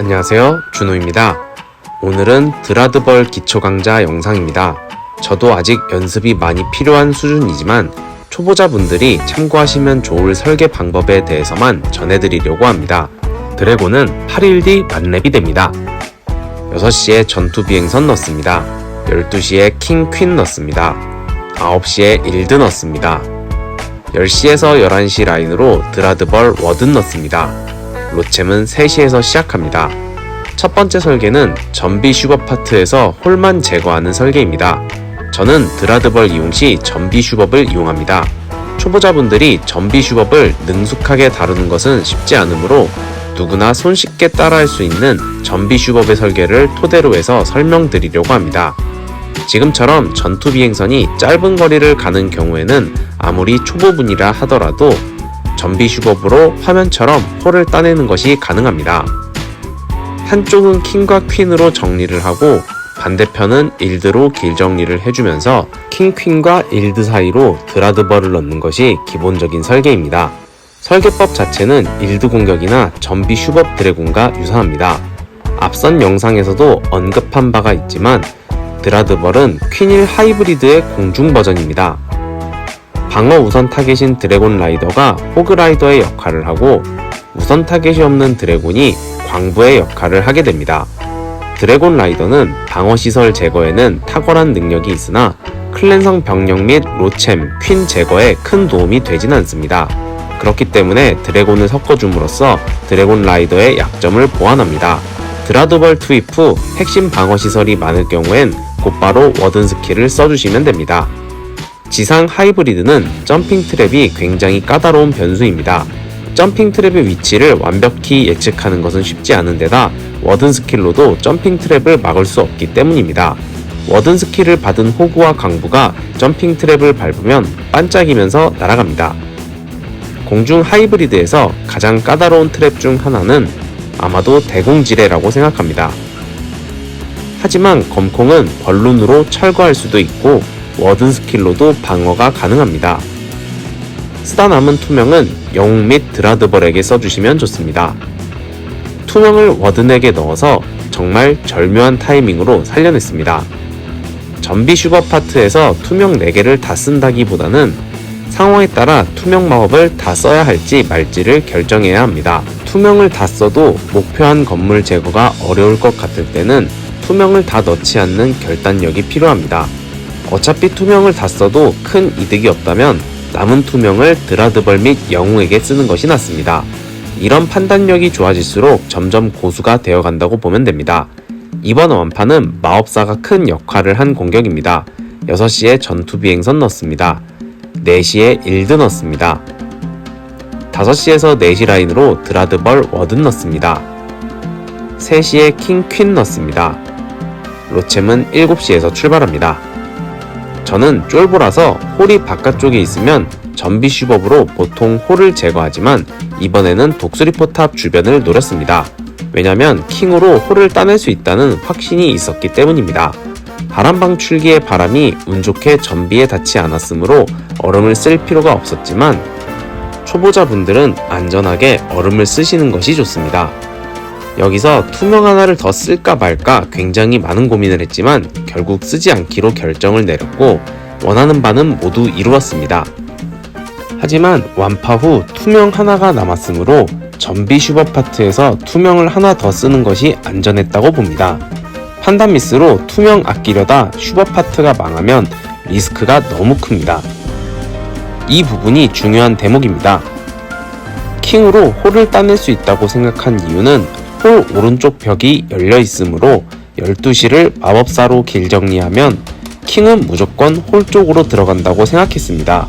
안녕하세요. 준호입니다. 오늘은 드라드벌 기초 강좌 영상입니다. 저도 아직 연습이 많이 필요한 수준이지만 초보자분들이 참고하시면 좋을 설계 방법에 대해서만 전해드리려고 합니다. 드래곤은 8일 뒤 만렙이 됩니다. 6시에 전투 비행선 넣습니다. 12시에 킹 퀸 넣습니다. 9시에 일드 넣습니다. 10시에서 11시 라인으로 드라드벌 워든 넣습니다. 로챔은 3시에서 시작합니다. 첫 번째 설계는 전비 슈거 파트에서 홀만 제거하는 설계입니다. 저는 드라드벌 이용 시 전비 슈법을 이용합니다. 초보자분들이 전비 슈법을 능숙하게 다루는 것은 쉽지 않으므로 누구나 손쉽게 따라할 수 있는 전비 슈법의 설계를 토대로 해서 설명드리려고 합니다. 지금처럼 전투 비행선이 짧은 거리를 가는 경우에는 아무리 초보분이라 하더라도 전비 슈법으로 화면처럼 홀을 따내는 것이 가능합니다. 한쪽은 킹과 퀸으로 정리를 하고 반대편은 일드로 길 정리를 해주면서 킹 퀸과 일드 사이로 드라드벌을 넣는 것이 기본적인 설계입니다. 설계법 자체는 일드 공격이나 전비 슈법 드래곤과 유사합니다. 앞선 영상에서도 언급한 바가 있지만 드라드벌은 퀸일 하이브리드의 공중 버전입니다. 방어 우선 타겟인 드래곤 라이더가 호그 라이더의 역할을 하고 우선 타겟이 없는 드래곤이 광부의 역할을 하게 됩니다. 드래곤 라이더는 방어 시설 제거에는 탁월한 능력이 있으나 클랜성 병력 및 로챔, 퀸 제거에 큰 도움이 되진 않습니다. 그렇기 때문에 드래곤을 섞어줌으로써 드래곤 라이더의 약점을 보완합니다. 드라드벌 투입 후 핵심 방어 시설이 많을 경우엔 곧바로 워든 스킬을 써주시면 됩니다. 지상 하이브리드는 점핑 트랩이 굉장히 까다로운 변수입니다. 점핑 트랩의 위치를 완벽히 예측하는 것은 쉽지 않은 데다 워든 스킬로도 점핑 트랩을 막을 수 없기 때문입니다. 워든 스킬을 받은 호구와 강부가 점핑 트랩을 밟으면 반짝이면서 날아갑니다. 공중 하이브리드에서 가장 까다로운 트랩 중 하나는 아마도 대공지뢰라고 생각합니다. 하지만 검콩은 벌룬으로 철거할 수도 있고 워든 스킬로도 방어가 가능합니다. 쓰다 남은 투명은 영웅 및 드라드벌에게 써주시면 좋습니다. 투명을 워든에게 넣어서 정말 절묘한 타이밍으로 살려냈습니다. 전비 슈거 파트에서 투명 4개를 다 쓴다기보다는 상황에 따라 투명 마법을 다 써야 할지 말지를 결정해야 합니다. 투명을 다 써도 목표한 건물 제거가 어려울 것 같을 때는 투명을 다 넣지 않는 결단력이 필요합니다. 어차피 투명을 다 써도 큰 이득이 없다면 남은 투명을 드라드벌 및 영웅에게 쓰는 것이 낫습니다. 이런 판단력이 좋아질수록 점점 고수가 되어 간다고 보면 됩니다. 이번 완판은 마법사가 큰 역할을 한 공격입니다. 6시에 전투 비행선 넣습니다. 4시에 일드 넣습니다. 5시에서 4시 라인으로 드라드벌 워든 넣습니다. 3시에 킹 퀸 넣습니다. 로챔은 7시에서 출발합니다. 저는 쫄보라서 홀이 바깥쪽에 있으면 전비 슈법으로 보통 홀을 제거하지만 이번에는 독수리포 탑 주변을 노렸습니다. 왜냐면 킹으로 홀을 따낼 수 있다는 확신이 있었기 때문입니다. 바람방 출기의 바람이 운 좋게 전비에 닿지 않았으므로 얼음을 쓸 필요가 없었지만 초보자분들은 안전하게 얼음을 쓰시는 것이 좋습니다. 여기서 투명 하나를 더 쓸까 말까 굉장히 많은 고민을 했지만 결국 쓰지 않기로 결정을 내렸고 원하는 바는 모두 이루었습니다. 하지만 완파 후 투명 하나가 남았으므로 전비 슈버 파트에서 투명을 하나 더 쓰는 것이 안전했다고 봅니다. 판단 미스로 투명 아끼려다 슈버 파트가 망하면 리스크가 너무 큽니다. 이 부분이 중요한 대목입니다. 킹으로 홀을 따낼 수 있다고 생각한 이유는 홀 오른쪽 벽이 열려 있으므로 12시를 마법사로 길 정리하면 킹은 무조건 홀 쪽으로 들어간다고 생각했습니다.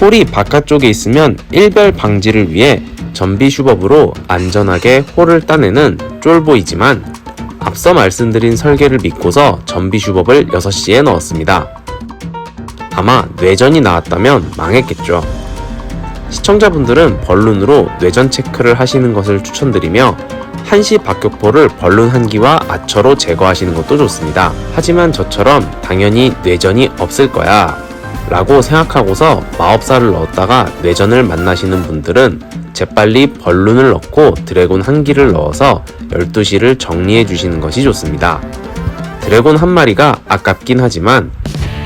홀이 바깥쪽에 있으면 일별 방지를 위해 전비 슈법으로 안전하게 홀을 따내는 쫄보이지만 앞서 말씀드린 설계를 믿고서 전비 슈법을 6시에 넣었습니다. 아마 뇌전이 나왔다면 망했겠죠. 시청자분들은 벌룬으로 뇌전 체크를 하시는 것을 추천드리며 한시 박격포를 벌룬 한기와 아처로 제거하시는 것도 좋습니다. 하지만 저처럼 당연히 뇌전이 없을 거야 라고 생각하고서 마법사를 넣었다가 뇌전을 만나시는 분들은 재빨리 벌룬을 넣고 드래곤 한 기를 넣어서 12시를 정리해 주시는 것이 좋습니다. 드래곤 한 마리가 아깝긴 하지만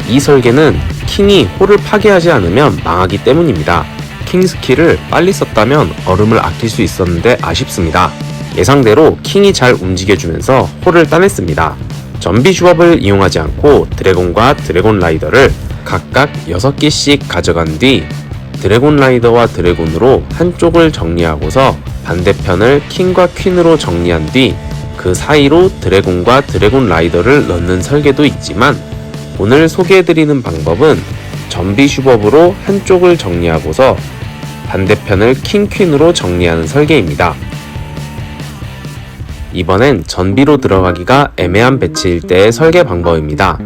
이 설계는 킹이 홀을 파괴하지 않으면 망하기 때문입니다. 킹 스킬을 빨리 썼다면 얼음을 아낄 수 있었는데 아쉽습니다. 예상대로 킹이 잘 움직여주면서 홀을 따냈습니다. 전비 슈업을 이용하지 않고 드래곤과 드래곤 라이더를 각각 6개씩 가져간 뒤 드래곤 라이더와 드래곤으로 한쪽을 정리하고서 반대편을 킹과 퀸으로 정리한 뒤 그 사이로 드래곤과 드래곤 라이더를 넣는 설계도 있지만 오늘 소개해드리는 방법은 전비 슈법으로 한쪽을 정리하고서 반대편을 킹 퀸으로 정리하는 설계입니다. 이번엔 전비로 들어가기가 애매한 배치일 때의 설계 방법입니다.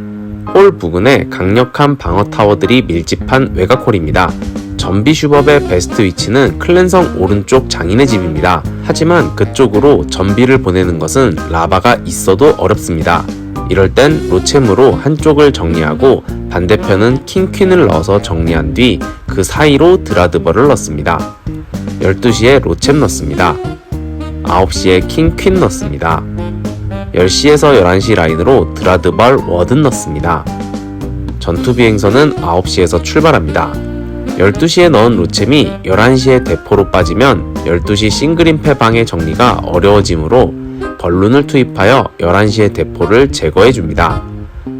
홀 부근에 강력한 방어 타워들이 밀집한 외곽홀입니다. 전비 슈법의 베스트 위치는 클랜성 오른쪽 장인의 집입니다. 하지만 그쪽으로 전비를 보내는 것은 라바가 있어도 어렵습니다. 이럴 땐 로챔으로 한쪽을 정리하고 반대편은 킹퀸을 넣어서 정리한 뒤 그 사이로 드라드버를 넣습니다. 12시에 로챔 넣습니다. 9시에 킹퀸 넣습니다. 10시에서 11시 라인으로 드라드벌 워든 넣습니다. 전투 비행선은 9시에서 출발합니다. 12시에 넣은 로챔이 11시에 대포로 빠지면 12시 싱글임패 방의 정리가 어려워지므로 벌룬을 투입하여 11시에 대포를 제거해 줍니다.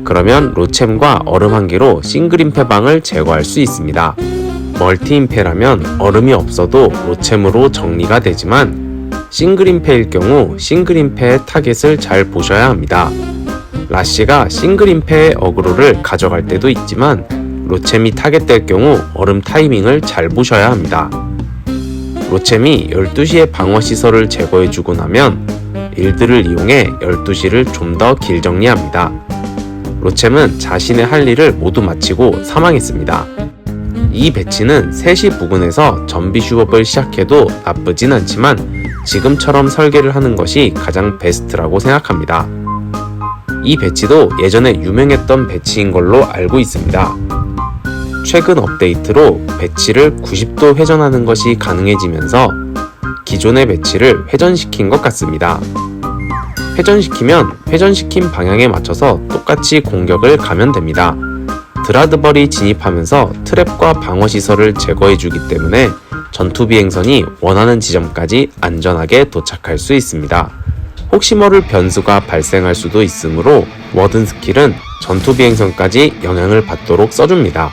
그러면 로챔과 얼음 한 개로 싱글임패 방을 제거할 수 있습니다. 멀티임패라면 얼음이 없어도 로챔으로 정리가 되지만 싱글임패일 경우 싱글임패의 타겟을 잘 보셔야 합니다. 라시가 싱글임패의 어그로를 가져갈 때도 있지만 로챔이 타겟될 경우 얼음 타이밍을 잘 보셔야 합니다. 로챔이 12시에 방어 시설을 제거해주고 나면 일들을 이용해 12시를 좀 더 길 정리합니다. 로챔은 자신의 할 일을 모두 마치고 사망했습니다. 이 배치는 3시 부근에서 전비 슈업을 시작해도 나쁘진 않지만 지금처럼 설계를 하는 것이 가장 베스트라고 생각합니다. 이 배치도 예전에 유명했던 배치인 걸로 알고 있습니다. 최근 업데이트로 배치를 90도 회전하는 것이 가능해지면서 기존의 배치를 회전시킨 것 같습니다. 회전시키면 회전시킨 방향에 맞춰서 똑같이 공격을 가면 됩니다. 드라드벌이 진입하면서 트랩과 방어 시설을 제거해 주기 때문에 전투 비행선이 원하는 지점까지 안전하게 도착할 수 있습니다. 혹시 모를 변수가 발생할 수도 있으므로 워든 스킬은 전투 비행선까지 영향을 받도록 써줍니다.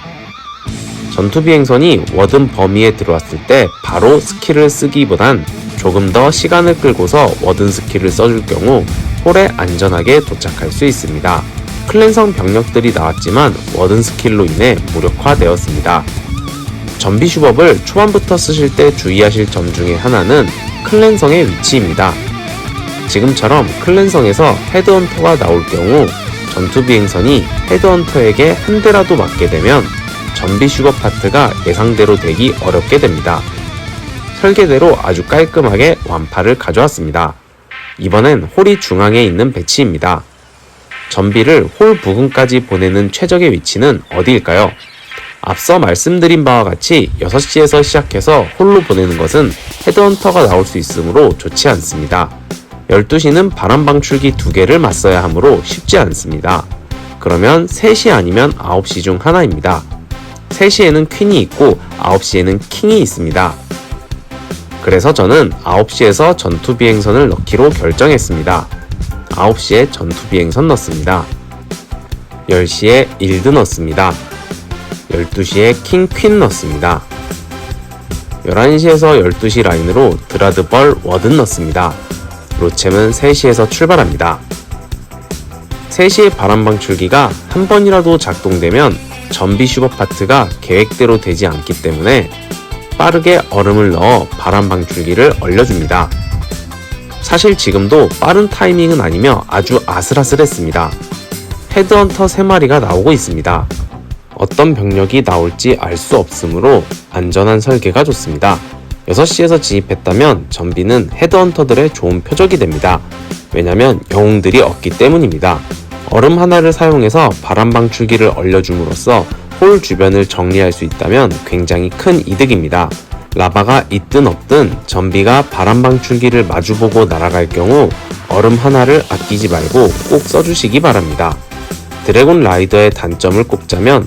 전투 비행선이 워든 범위에 들어왔을 때 바로 스킬을 쓰기보단 조금 더 시간을 끌고서 워든 스킬을 써줄 경우 홀에 안전하게 도착할 수 있습니다. 클랜성 병력들이 나왔지만 워든 스킬로 인해 무력화되었습니다. 전비 슈법을 초반부터 쓰실 때 주의하실 점 중에 하나는 클랜성의 위치입니다. 지금처럼 클랜성에서 헤드헌터가 나올 경우 전투 비행선이 헤드헌터에게 한 대라도 맞게 되면 전비 슈법 파트가 예상대로 되기 어렵게 됩니다. 설계대로 아주 깔끔하게 완파를 가져왔습니다. 이번엔 홀이 중앙에 있는 배치입니다. 전비를 홀 부근까지 보내는 최적의 위치는 어디일까요? 앞서 말씀드린 바와 같이 6시에서 시작해서 홀로 보내는 것은 헤드헌터가 나올 수 있으므로 좋지 않습니다. 12시는 바람 방출기 두 개를 맞서야 하므로 쉽지 않습니다. 그러면 3시 아니면 9시 중 하나입니다. 3시에는 퀸이 있고 9시에는 킹이 있습니다. 그래서 저는 9시에서 전투 비행선을 넣기로 결정했습니다. 9시에 전투 비행선 넣습니다. 10시에 일드 넣습니다. 12시에 킹 퀸 넣습니다. 11시에서 12시 라인으로 드라드 벌 워든 넣습니다. 로챔은 3시에서 출발합니다. 3시의 바람 방출기가 한 번이라도 작동되면 전비 슈법 파트가 계획대로 되지 않기 때문에 빠르게 얼음을 넣어 바람 방출기를 얼려줍니다. 사실 지금도 빠른 타이밍은 아니며 아주 아슬아슬했습니다. 헤드헌터 3마리가 나오고 있습니다. 어떤 병력이 나올지 알 수 없으므로 안전한 설계가 좋습니다. 6시에서 진입했다면 전비는 헤드헌터들의 좋은 표적이 됩니다. 왜냐면 영웅들이 없기 때문입니다. 얼음 하나를 사용해서 바람 방출기를 얼려줌으로써 홀 주변을 정리할 수 있다면 굉장히 큰 이득입니다. 라바가 있든 없든 전비가 바람 방출기를 마주보고 날아갈 경우 얼음 하나를 아끼지 말고 꼭 써주시기 바랍니다. 드래곤 라이더의 단점을 꼽자면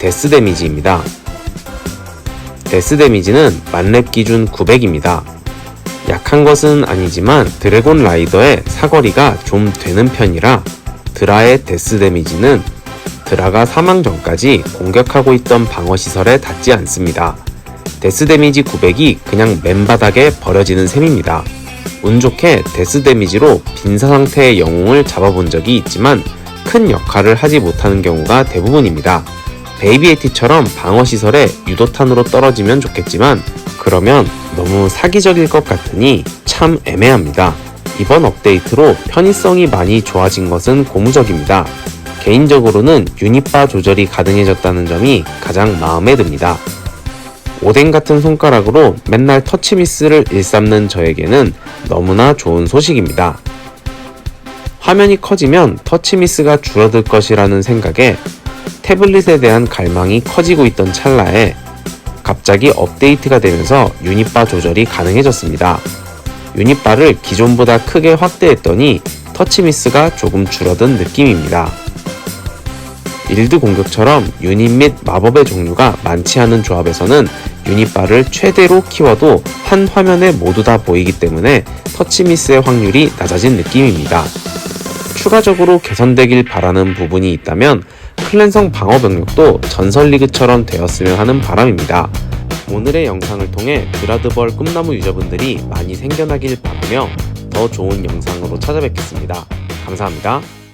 데스 데미지입니다. 데스 데미지는 만렙 기준 900입니다. 약한 것은 아니지만 드래곤 라이더의 사거리가 좀 되는 편이라 드라의 데스 데미지는 드라가 사망 전까지 공격하고 있던 방어 시설에 닿지 않습니다. 데스 데미지 900이 그냥 맨바닥에 버려지는 셈입니다. 운 좋게 데스 데미지로 빈사 상태의 영웅을 잡아본 적이 있지만 큰 역할을 하지 못하는 경우가 대부분입니다. 베이비에티처럼 방어 시설에 유도탄으로 떨어지면 좋겠지만 그러면 너무 사기적일 것 같으니 참 애매합니다. 이번 업데이트로 편의성이 많이 좋아진 것은 고무적입니다. 개인적으로는 유닛바 조절이 가능해졌다는 점이 가장 마음에 듭니다. 오뎅 같은 손가락으로 맨날 터치미스를 일삼는 저에게는 너무나 좋은 소식입니다. 화면이 커지면 터치미스가 줄어들 것이라는 생각에 태블릿에 대한 갈망이 커지고 있던 찰나에 갑자기 업데이트가 되면서 유닛바 조절이 가능해졌습니다. 유닛바를 기존보다 크게 확대했더니 터치미스가 조금 줄어든 느낌입니다. 일드 공격처럼 유닛 및 마법의 종류가 많지 않은 조합에서는 유닛바를 최대로 키워도 한 화면에 모두 다 보이기 때문에 터치미스의 확률이 낮아진 느낌입니다. 추가적으로 개선되길 바라는 부분이 있다면 클랜성 방어 병력도 전설 리그처럼 되었으면 하는 바람입니다. 오늘의 영상을 통해 드라드벌 꿈나무 유저분들이 많이 생겨나길 바라며 더 좋은 영상으로 찾아뵙겠습니다. 감사합니다.